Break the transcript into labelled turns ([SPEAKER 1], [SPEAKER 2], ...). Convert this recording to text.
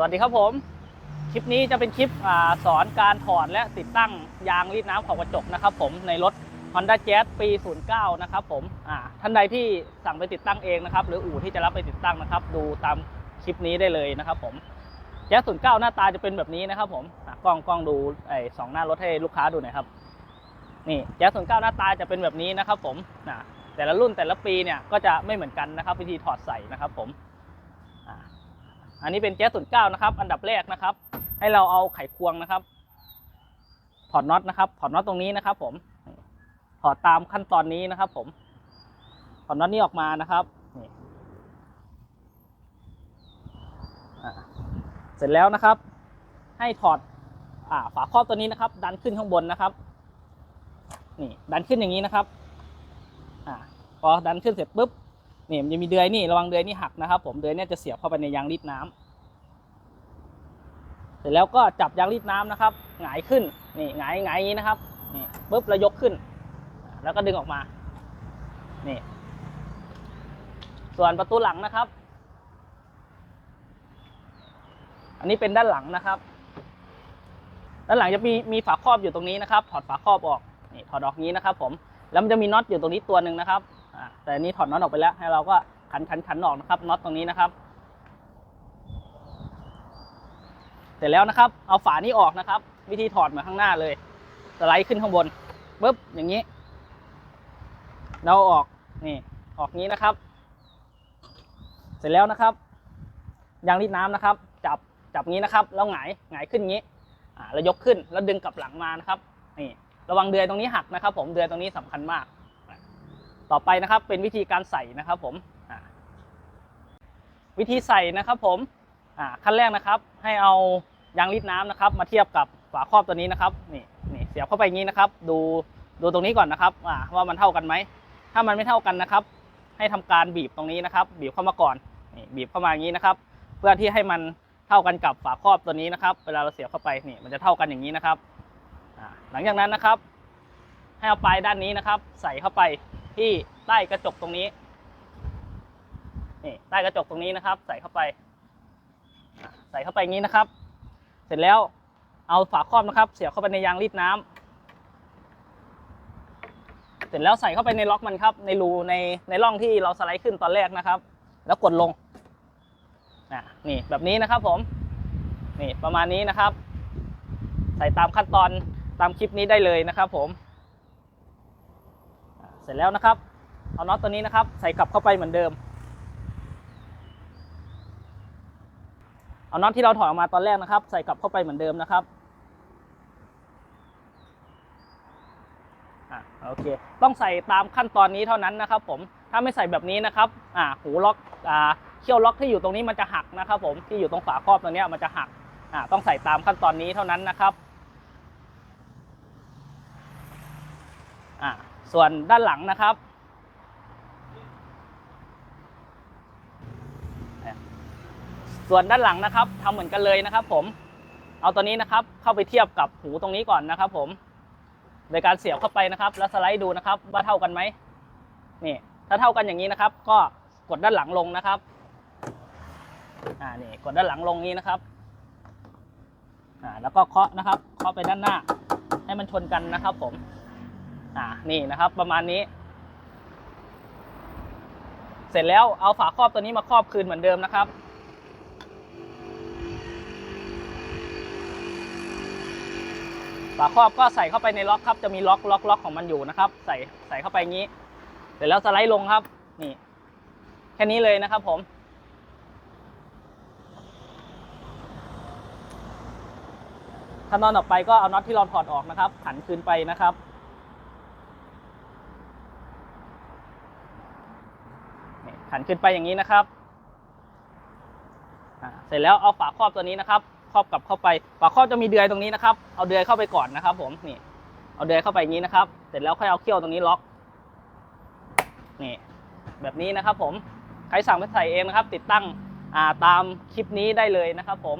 [SPEAKER 1] สวัสดีครับผม คลิปนี้จะเป็นคลิปอสอนการถอดและติดตั้งยางรีดน้ำขอบกระจกนะครับผมในรถ Honda Jazz ปี 09 นะครับผมท่านใดที่สั่งไปติดตั้งเองนะครับ หรืออู่ที่จะรับไปติดตั้งนะครับ ดูตามคลิปนี้ได้เลยนะครับผม Jazz 09หน้าตาจะเป็นแบบนี้นะครับผมกล้องกล้องดูไอ้สองหน้ารถให้ลูกค้าดูหน่อยครับ นี่ Jazz 09หน้าตาจะเป็นแบบนี้นะครับผมแต่ละรุ่นแต่ละปีเนี่ยก็จะไม่เหมือนกันนะครับ วิธีถอดใส่นะครับผม อันนี้เป็นแก๊สศูนย์เก้านะครับ อันดับแรกนะครับ ให้เราเอาไขควงนะครับ ถอดน็อตนะครับ ถอดน็อตตรงนี้นะครับ ผม ถอดตามขั้นตอนนี้นะครับ ผม ถอดน็อตนี้ออกมานะครับเสร็จแล้วนะครับ ให้ถอดอ่าฝาครอบตัวนี้นะครับ ดันขึ้นข้างบนนะครับ นี่ ดันขึ้นอย่างนี้นะครับอ่าพอดันขึ้นเสร็จปุ๊บ นี่มันจะมีเดือยนี่ระวังเดือยนี่หักนะครับ ผมเดือยเนี่ยจะเสียบเข้าไปในยางรีดน้ำเสร็จแล้วก็จับยางรีดน้ำนะครับหงายขึ้นนี่หงายหงายอย่างนี้นะครับนี่ปุ๊บแล้วยกขึ้น แล้วก็ดึงออกมานี่ส่วนประตูหลังนะครับ อันนี้เป็นด้านหลังนะครับด้านหลังจะมีมีฝาครอบอยู่ตรงนี้นะครับ ถอดฝาครอบออกนี่ถอดออกนี้นะครับ ผมแล้วมันจะมีน็อตอยู่ตรงนี้ตัวหนึ่งนะครับ แต่นี้ถอดน็อตออกไปแล้ว ให้เราก็ขันขันขันออกนะครับน็อตตรงนี้นะครับเสร็จแล้วนะครับเอาฝานี้ออกนะครับ วิธีถอดเหมือนข้างหน้าเลยสไลด์ขึ้นข้างบนปุ๊บอย่างนี้ เราออกนี่ออกนี้นะครับ เสร็จแล้วนะครับยางรีดน้ำนะครับ จับจับงี้นะครับแล้วหงายหงายขึ้นงี้อ่าแล้วยกขึ้นแล้วดึงกลับหลังมานะครับนี่ระวังเดือยตรงนี้หักนะครับ ผมเดือยตรงนี้สำคัญมาก ต่อไปนะครับเป็นวิธีการใส่นะครับผมวิธีใส่นะครับผมขั้นแรกนะครับให้เอายางรีดน้ำนะครับ มาเทียบกับฝาครอบตัวนี้นะครับนี่นี่เสียบเข้าไปอย่างนี้นะครับ ดูดูตรงนี้ก่อนนะครับว่ามันเท่ากันไหมถ้ามันไม่เท่ากันนะครับ ให้ทำการบีบตรงนี้นะครับ บีบเข้ามาก่อนนี่บีบเข้ามาอย่างนี้นะครับ เพื่อที่ให้มันเท่ากันกับฝาครอบตัวนี้นะครับ เวลาเราเสียบเข้าไปนี่มันจะเท่ากันอย่างนี้นะครับหลังจากนั้นนะครับ ให้เอาปลายด้านนี้นะครับ ใส่เข้าไป ที่ใต้กระจกตรงนี้นี่ใต้กระจกตรงนี้นะครับ ใส่เข้าไป ใส่เข้าไปงี้นะครับ เสร็จแล้วเอาฝาครอบนะครับ เสียบเข้าไปในยางรีดน้ำเสร็จแล้วใส่เข้าไปในล็อกมันครับ ในรูในในร่องที่เราสไลด์ขึ้นตอนแรกนะครับ แล้วกดลงอะนี่แบบนี้นะครับผม นี่ประมาณนี้นะครับ ใส่ตามขั้นตอนตามคลิปนี้ได้เลยนะครับผม สร็จแล้วนะครับ เอาน็อตตัวนี้นะครับ ใส่กลับเข้าไปเหมือนเดิม เอาน็อตที่เราถอดออกมาตอนแรกนะครับ ใส่กลับเข้าไปเหมือนเดิมนะครับอะโอเค ต้องใส่ตามขั้นตอนนี้เท่านั้นนะครับ ผม ถ้าไม่ใส่แบบนี้นะครับ อ่า หูล็อก อ่า เขี้ยวล็อกที่อยู่ตรงนี้มันจะหักนะครับผม ที่อยู่ตรงฝาครอบตรงนี้มันจะหัก อ่า ต้องใส่ตามขั้นตอนนี้เท่านั้นนะครับ อ่า ส่วนด้านหลังนะครับ ส่วนด้านหลังนะครับทำเหมือนกันเลยนะครับ ผม เอาตัวนี้นะครับ เข้าไปเทียบกับหูตรงนี้ก่อนนะครับ ผม โดยการเสียบเข้าไปนะครับ แล้วสไลด์ดูนะครับ ว่าเท่ากันไหมนี่ ถ้าเท่ากันอย่างนี้นะครับ ก็กดด้านหลังลงนะครับอ่านี่กดด้านหลังลงนี้นะครับอ่าแล้วก็เคาะนะครับ เคาะไปด้านหน้า ให้มันชนกันนะครับ ผม อ่านี่นะครับ ประมาณนี้ เสร็จแล้วเอาฝาครอบตัวนี้มาครอบคืนเหมือนเดิมนะครับฝาครอบก็ใส่เข้าไปในล็อกครับ จะมีล็อกล็อกล็อกของมันอยู่นะครับ ใส่ใส่เข้าไปงี้ เสร็จแล้วสไลด์ลงครับ นี่ แค่นี้เลยนะครับผม ขั้นตอนต่อไปก็เอาน็อตที่เราถอดออกนะครับ ขันคืนไปนะครับ ขันขึ้นไปอย่างนี้นะครับ เสร็จแล้วเอาฝาครอบตัวนี้นะครับ ครอบกลับเข้าไป ฝาครอบจะมีเดือยตรงนี้นะครับ เอาเดือยเข้าไปก่อนนะครับ ผมนี่ เอาเดือยเข้าไปอย่างนี้นะครับ เสร็จแล้วค่อยเอาเขี้ยวตรงนี้ล็อก นี่ แบบนี้นะครับ ผม ใครสั่งไปใส่เองนะครับ ติดตั้งตามคลิปนี้ได้เลยนะครับ ผม